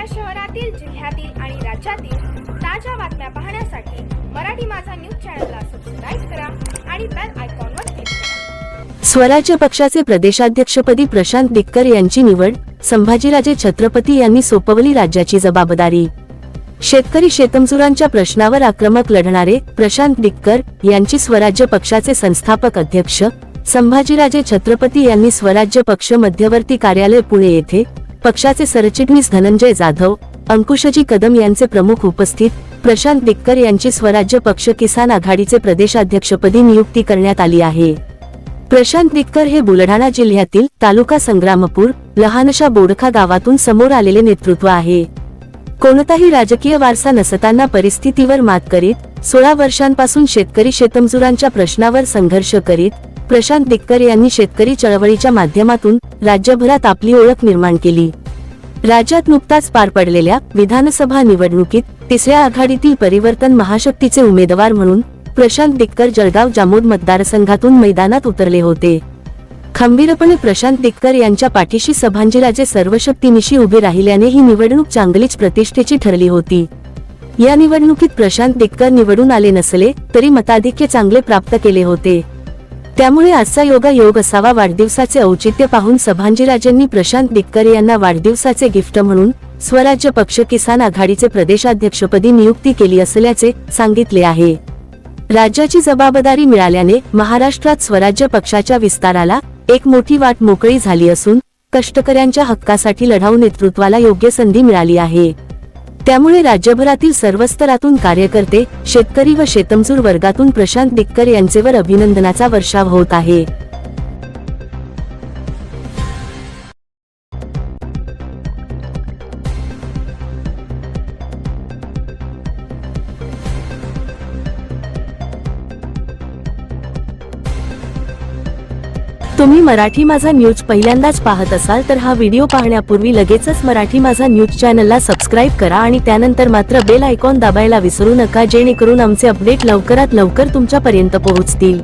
आपल्या शहरातील जिल्ह्यातील आणि राज्यातील ताज्या बातम्या पाहण्यासाठी मराठी माझा न्यूज चॅनलला सबस्क्राईब करा आणि बेल आयकॉनवर क्लिक करा. स्वराज्य पक्षाचे प्रदेशाध्यक्षपदी प्रशांत दिक्कर यांची निवड संभाजीराजे छत्रपती यांनी सोपवली राज्याची जबाबदारी. शेतकरी शेतमजुरांच्या प्रश्नावर आक्रमक लढणारे प्रशांत दिक्कर यांची स्वराज्य पक्षाचे संस्थापक अध्यक्ष संभाजीराजे छत्रपती यांनी स्वराज्य पक्ष मध्यवर्ती कार्यालय पुणे येथे पक्षाचे सरचिटणीस धनंजय जाधव अंकुशजी कदम यांचे प्रमुख उपस्थित प्रशांत दिक्कर यांची स्वराज्य पक्ष किसान आघाडीचे प्रदेशाध्यक्षपदी नियुक्ती करण्यात आली आहे. प्रशांत दिक्कर हे बुलढाणा जिल्ह्यातील तालुका संग्रामपूर लहानशा बोडखा गावातून समोर आलेले नेतृत्व आहे. कोणताही राजकीय वारसा नसताना परिस्थितीवर मात करीत सोळा वर्षांपासून शेतकरी शेतमजुरांच्या प्रश्नावर संघर्ष करीत प्रशांत दिक्कर यांनी शेतकरी चळवळीच्या माध्यमातून राज्यभरात आपली ओळख निर्माण केली. राज्यात नुकताच पार पडलेल्या विधानसभा निवडणुकीत तिसऱ्या आघाडीतील परिवर्तन महाशक्तीचे उमेदवार म्हणून प्रशांत दिक्कर जळगाव जामोद मतदारसंघातून मैदानात उतरले होते. खंबीरपणे प्रशांत दिक्कर यांच्या पाठीशी सभांजीराजे सर्वशक्तीनिशी उभे राहिल्याने ही निवडणूक चांगलीच प्रतिष्ठेची ठरली होती. या निवडणुकीत प्रशांत दिक्कर निवडून आले नसले तरी मताधिक्य चांगले प्राप्त केले होते. त्यामुळे आजचा योगा योग असावा वाढदिवसाचे औचित्य पाहून सभांजीराजेंनी प्रशांत दिक्कर यांना वाढदिवसाचे गिफ्ट म्हणून स्वराज्य पक्ष किसान आघाडीचे प्रदेशाध्यक्षपदी नियुक्ती केली असल्याचे सांगितले आहे. राज्याची जबाबदारी मिळाल्याने महाराष्ट्रात स्वराज्य पक्षाच्या विस्ताराला एक मोठी वाट मोकळी झाली असून कष्टकऱ्यांच्या हक्कासाठी लढाऊ नेतृत्वाला योग्य संधी मिळाली आहे. त्यामुळे राज्यभरातील सर्व स्तरातून कार्यकर्ते शेतकरी व शेतमजूर वर्गातून प्रशांत डिक्कर यांचेवर अभिनंदनाचा वर्षाव होत आहे. तुम्ही मराठी माझा न्यूज पहिल्यांदाच पाहत असाल तर हा व्हिडिओ पाहण्यापूर्वी लगेचच मराठी माझा न्यूज चॅनलला सबस्क्राईब करा आणि त्यानंतर मात्र बेल आयकॉन दाबायला विसरू नका जेणेकरून आमचे अपडेट लवकरात लवकर तुमच्यापर्यंत पोहोचतील.